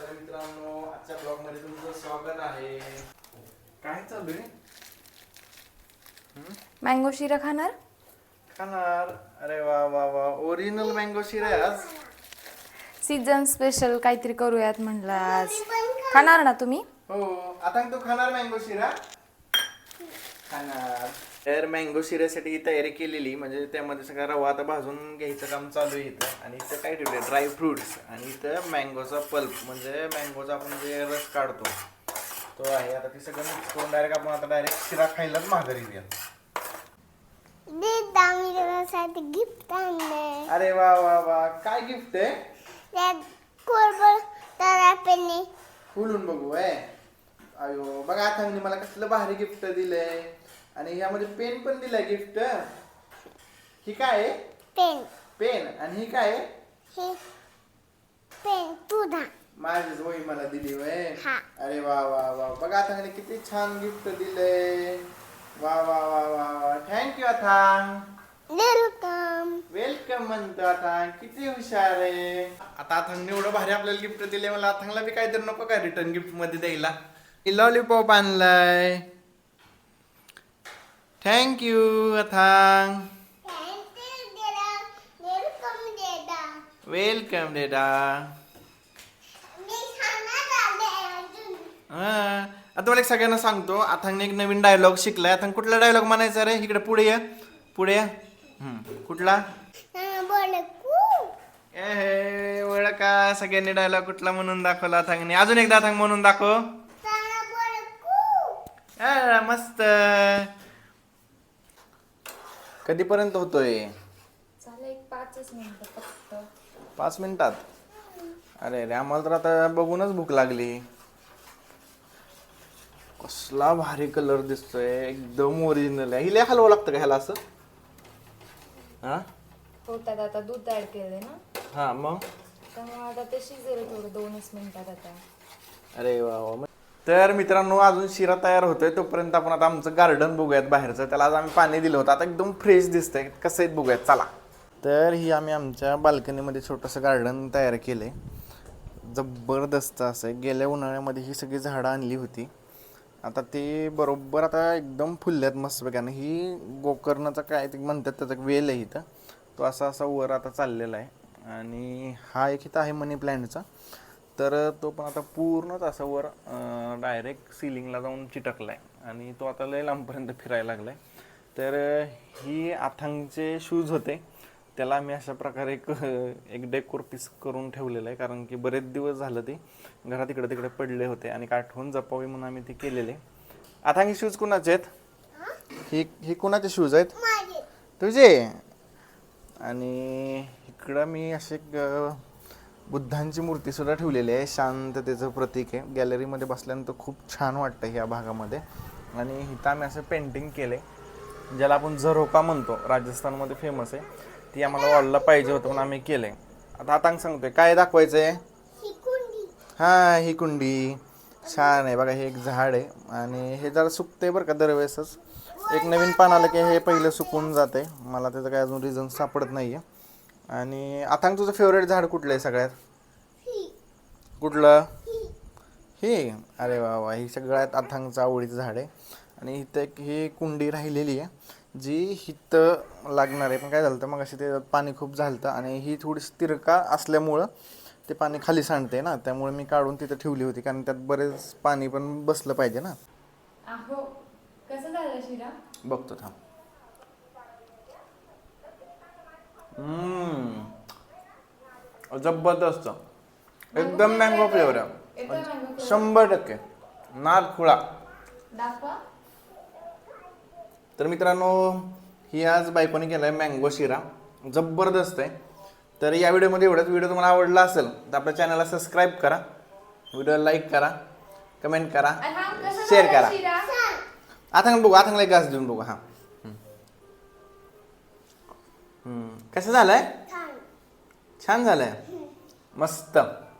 तर मित्रांनो आजच्या ब्लॉगमध्ये तुमचं स्वागत आहे. काय चालू आहे? मँगो शिरा खाणार? खाणार. अरे वा वा वा. ओरिजिनल मँगो शिरा आज. सीझन स्पेशल काहीतरी करूयात म्हटलं आज. खाणार ना तुम्ही? हो. आता तू खाणार मँगो शिरा? खाणार. तर मँगो शिऱ्यासाठी तयारी केलेली म्हणजे त्यामध्ये सगळा रवा आता भाजून घ्यायचं काम चालू आहे इथं. आणि इथं काय ठेवले ड्राय फ्रुट्स आणि इथं मँगोचा पल्प म्हणजे मँगोचा आपण जे रस काढतो तो आहे. आता ते सगळं मिक्स करून डायरेक्ट आपण आता डायरेक्ट शिरा खायलाच माघारी घेऊया गिफ्ट अरे वा वा वा. काय गिफ्ट आहे? फुलून बघू आहे अयो बघा आता मला कसलं भारी गिफ्ट दिलंय. आणि ह्यामध्ये पेन पण दिलंय गिफ्ट ही काय आहे? पेन पेन आणि ही काय आहे? हे पेन तुझा माझीच वही मला दिली वय हा. अरे वा वा वा. बघा आता किती छान गिफ्ट दिलंय. वा वा वा वा वा. थँक्यू अथांग वेलकम वेलकम म्हणतो आता. किती हुशार आहे. आता अथांगने एवढं भारी आपल्याला गिफ्ट दिले मला अथांगला बी काहीतरी नको काय रिटर्न गिफ्टमध्ये द्यायला? लॉलीपॉप आणलाय. थँक्यू अथांग वेलकम डेडा हा. आता मला एक सगळ्यांना सांगतो अथांगने एक नवीन डायलॉग शिकलाय. अथांग कुठला डायलॉग म्हणायचा रे? इकडे पुढे ये. पुढे ये. कुठला? कू ए ओळखा. सगळ्यांनी डायलॉग कुठला म्हणून दाखवला अथांगने. अजून एकदा अथांग म्हणून दाखव. कू मस्त. कधीपर्यंत होतोय? एक पाचच मिनिटं फक्त. पाच मिनिटात? अरे रे आम्हाला तर आता बघूनच भूक लागली. कसला भारी कलर दिसतोय एकदम ओरिजिनल आहे. हिले हलवं लागतं का ह्याला असं? हा? होतात आता दूध ऍड केलंय ना? हा मग? त्यामुळे आता ते शिजेल थोडं दोनच मिनिटात आता. अरे वा वा. तर मित्रांनो अजून शिरा तयार होतोय. तोपर्यंत आपण आता आमचं गार्डन बघूयात बाहेरचं. त्याला आज आम्ही पाणी दिलं होतं. आता एकदम फ्रेश दिसतंय. कसं आहे बघूयात. चला. तर ही आम्ही आमच्या बाल्कनीमध्ये छोटंसं गार्डन तयार केलं आहे जबरदस्त असं आहे. गेल्या उन्हाळ्यामध्ये ही सगळी झाडं आणली होती. आता ते बरोबर आता एकदम फुलल्यात मस्तपैकी. ही गोकर्णाचा काय ते म्हणतात त्याचा एक वेल आहे इथं. तो असा असा वर आता चाललेला आहे. आणि हा एक इथं आहे मनी प्लॅन्टचा तर तो पण आता पूर्णच असा वर डायरेक्ट सिलिंगला जाऊन चिटकला आहे आणि तो आता लय लांबपर्यंत फिरायला लागला आहे तर ही आथांगचे शूज होते. त्याला आम्ही अशा प्रकारे एक एक डेकोर पीस करून ठेवलेलं आहे. कारण की बरेच दिवस झालं ते घरात इकडे तिकडे पडले होते आणि आठवण जपावी म्हणून आम्ही ते केलेले. आता हे शूज कुणाचे आहेत? ही ही कुणाचे शूज आहेत? तुझे. आणि इकडं मी असे बुद्धांची मूर्ती सुद्धा ठेवलेली आहे. शांततेचं प्रतीक आहे. गॅलरीमध्ये बसल्यानंतर खूप छान वाटतं ह्या भागामध्ये. आणि इथं आम्ही असं पेंटिंग केलं आहे ज्याला आपण झरोका म्हणतो. राजस्थानमध्ये फेमस आहे. ती आम्हाला वॉलला पाहिजे होतं म्हणून आम्ही केलं आहे आता आता सांगतोय. काय दाखवायचं आहे ही हा ही कुंडी छान आहे. बघा हे एक झाड आहे. आणि हे जरा सुकते बरं का दरवेळेसच. एक नवीन पान आलं की हे पहिलं सुकून जाते मला त्याचं काय अजून रिझन सापडत नाही आहे आणि आता तुझं फेवरेट झाड कुठलं आहे सगळ्यात? ही. कुठलं? हे. अरे वा वा. ही सगळ्यात अथांगचं आवडीचं झाड आहे. आणि इथं एक ही कुंडी राहिलेली आहे जी हिथं लागणार आहे. पण काय झालं तर मग अशी ते पाणी खूप झालं आणि ही थोडी तिरका असल्यामुळं ते पाणी खाली सांडते ना. त्यामुळे मी काढून तिथं ठेवली होती कारण त्यात बरेच पाणी पण बसलं पाहिजे ना. अहो कसं झालं शिरा? बघतो थांब. जबरदस्त. एकदम मँगो फ्लेवर आहे. मँगो शंभर टक्के. नाद खुळा. दाखवा. तर मित्रांनो ही आज बायकोने केलाय मँगो शिरा. जबरदस्त आहे. तर या व्हिडिओमध्ये एवढंच. व्हिडिओ तुम्हाला आवडला असेल तर आपल्या चॅनलला सबस्क्राईब करा. व्हिडिओला लाईक करा. कमेंट करा. शेअर करा. आता बघू आता एक घास देऊन बघू हां. कसं झालंय? छान झालं झालंय. मस्त.